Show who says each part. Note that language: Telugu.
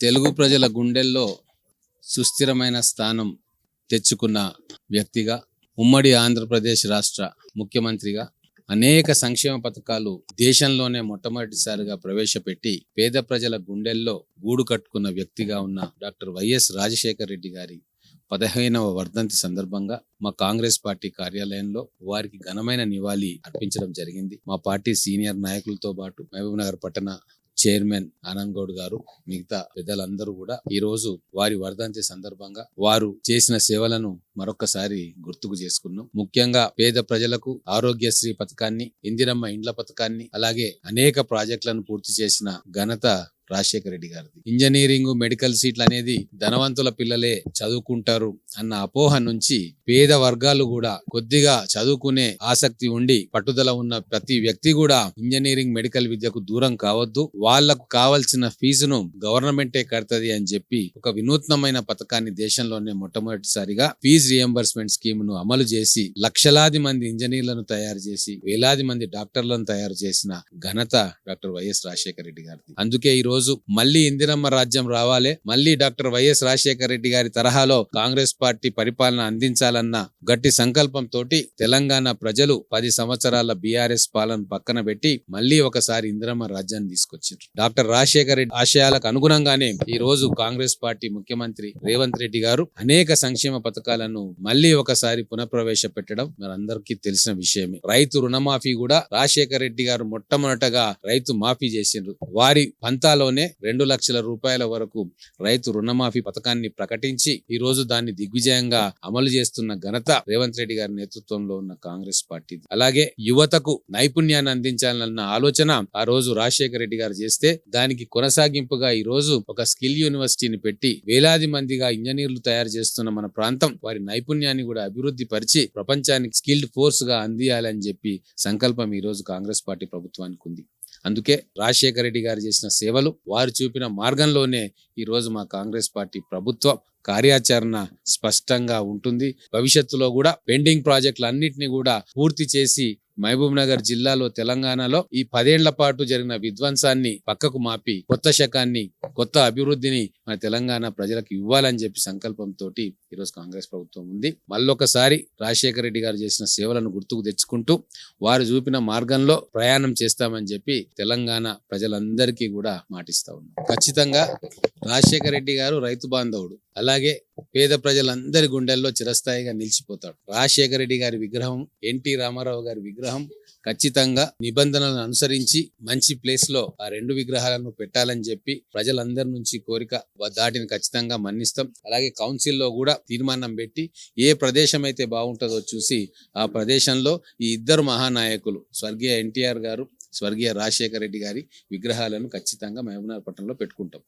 Speaker 1: తెలుగు ప్రజల గుండెల్లో సుస్థిరమైన స్థానం తెచ్చుకున్న వ్యక్తిగా ఉమ్మడి ఆంధ్రప్రదేశ్ రాష్ట్ర ముఖ్యమంత్రిగా అనేక సంక్షేమ పథకాలు దేశంలోనే మొట్టమొదటిసారిగా ప్రవేశపెట్టి పేద ప్రజల గుండెల్లో గూడు కట్టుకున్న వ్యక్తిగా ఉన్న డాక్టర్ వైఎస్ రాజశేఖర రెడ్డి గారి పదిహేనవ వర్ధంతి సందర్భంగా మా కాంగ్రెస్ పార్టీ కార్యాలయంలో వారికి ఘనమైన నివాళి అర్పించడం జరిగింది. మా పార్టీ సీనియర్ నాయకులతో పాటు మహబూబ్ నగర్ పట్టణ చైర్మన్ ఆనంద్ గౌడ్ గారు మిగతా పెద్దలందరూ కూడా ఈ రోజు వారి వర్ధంతి సందర్భంగా వారు చేసిన సేవలను మరొకసారి గుర్తుకు చేసుకున్నాం. ముఖ్యంగా పేద ప్రజలకు ఆరోగ్యశ్రీ పథకాన్ని ఇందిరమ్మ ఇండ్ల పథకాన్ని అలాగే అనేక ప్రాజెక్టులను పూర్తి చేసిన ఘనత రాజశేఖర రెడ్డి గారిది. ఇంజనీరింగ్ మెడికల్ సీట్లు అనేది ధనవంతుల పిల్లలే చదువుకుంటారు అన్న అపోహ నుంచి పేద వర్గాలు కూడా కొద్దిగా చదువుకునే ఆసక్తి ఉండి పట్టుదల ఉన్న ప్రతి వ్యక్తి కూడా ఇంజనీరింగ్ మెడికల్ విద్యకు దూరం కావద్దు. వాళ్ళకు కావాల్సిన ఫీజును గవర్నమెంటే కడతది అని చెప్పి ఒక వినూత్నమైన పథకాన్ని దేశంలోనే మొట్టమొదటిసారిగా ఫీజు రియంబర్స్మెంట్ స్కీమ్ను అమలు చేసి లక్షలాది మంది ఇంజనీర్లను తయారు చేసి వేలాది మంది డాక్టర్లను తయారు చేసిన ఘనత డాక్టర్ వైఎస్ రాజశేఖర రెడ్డి గారిది. అందుకే ఈ రోజు మళ్ళీ ఇందిరమ్మ రాజ్యం రావాలి. మళ్ళీ డాక్టర్ వైఎస్ రాజశేఖర రెడ్డి గారి తరహాలో కాంగ్రెస్ పార్టీ పరిపాలన చేయాలన్న గట్టి సంకల్పంతో తెలంగాణ ప్రజలు పది సంవత్సరాల బీఆర్ఎస్ పాలన పక్కన పెట్టి మళ్ళీ ఒకసారి ఇందిరమ్మ రాజ్యాన్ని తీసుకొచ్చారు డాక్టర్ రాజశేఖర రెడ్డి ఆశయాలకు అనుగుణంగానే ఈ రోజు కాంగ్రెస్ పార్టీ ముఖ్యమంత్రి రేవంత్ రెడ్డి గారు అనేక సంక్షేమ పథకాలను మళ్ళీ ఒకసారి పునఃప్రవేశపెట్టడం మనందరికీ తెలిసిన విషయమే. రైతు రుణమాఫీ కూడా రాజశేఖర రెడ్డి గారు మొట్టమొదటగా రైతు మాఫీ చేసిండ్రు. వారి పంతాలోనే రెండు లక్షల రూపాయల వరకు రైతు రుణమాఫీ పథకాన్ని ప్రకటించి ఈ రోజు దాన్ని దిగ్విజయంగా అమలు చేస్తున్న ఘనత రేవంత్ రెడ్డి గారి నేతృత్వంలో ఉన్న కాంగ్రెస్ పార్టీ. అలాగే యువతకు నైపుణ్యాన్ని అందించాలన్న ఆలోచన ఆ రోజు రాజశేఖర రెడ్డి గారు చేస్తే దానికి కొనసాగింపుగా ఈ రోజు ఒక స్కిల్ యూనివర్సిటీని పెట్టి వేలాది మందిగా ఇంజనీర్లు తయారు చేస్తున్న మన ప్రాంతం వారి నైపుణ్యాన్ని కూడా అభివృద్ధి పరిచి ప్రపంచానికి స్కిల్డ్ ఫోర్స్గా అందియాలని చెప్పి సంకల్పం ఈ రోజు కాంగ్రెస్ పార్టీ ప్రభుత్వానికి ఉంది. అందుకే రాజశేఖర రెడ్డి గారు చేసిన సేవలు వారు చూపిన మార్గంలోనే ఈ రోజు మా కాంగ్రెస్ పార్టీ ప్రభుత్వం కార్యాచరణ స్పష్టంగా ఉంటుంది. భవిష్యత్తులో కూడా పెండింగ్ ప్రాజెక్టులు అన్నింటినీ కూడా పూర్తి చేసి మహబూబ్ నగర్ జిల్లాలో తెలంగాణలో ఈ పదేళ్ళ పాటు జరిగిన విధ్వంసాన్ని పక్కకు మాపి కొత్త శకాన్ని కొత్త అభివృద్ధిని మన తెలంగాణ ప్రజలకు ఇవ్వాలని చెప్పి సంకల్పంతో ఈరోజు కాంగ్రెస్ ప్రభుత్వం ఉంది. మళ్ళొకసారి రాజశేఖర రెడ్డి గారు చేసిన సేవలను గుర్తుకు తెచ్చుకుంటూ వారు చూపిన మార్గంలో ప్రయాణం చేస్తామని చెప్పి తెలంగాణ ప్రజలందరికీ కూడా మాటిస్తా ఉన్నాం. ఖచ్చితంగా రాజశేఖర రెడ్డి గారు రైతు బాంధవుడు. అలాగే పేద ప్రజలందరి గుండెల్లో చిరస్థాయిగా నిలిచిపోతాడు. రాజశేఖర రెడ్డి గారి విగ్రహం ఎన్టీ రామారావు గారి విగ్రహం ఖచ్చితంగా నిబంధనలను అనుసరించి మంచి ప్లేస్లో ఆ రెండు విగ్రహాలను పెట్టాలని చెప్పి ప్రజలందరి నుంచి కోరిక దాటిని ఖచ్చితంగా మన్నిస్తాం. అలాగే కౌన్సిల్లో కూడా తీర్మానం పెట్టి ఏ ప్రదేశం అయితే బాగుంటుందో చూసి ఆ ప్రదేశంలో ఈ ఇద్దరు మహానాయకులు స్వర్గీయ ఎన్టీఆర్ గారు స్వర్గీయ రాజశేఖర రెడ్డి గారి విగ్రహాలను ఖచ్చితంగా మహబూబ్నగర్ పట్టణంలో పెట్టుకుంటాం.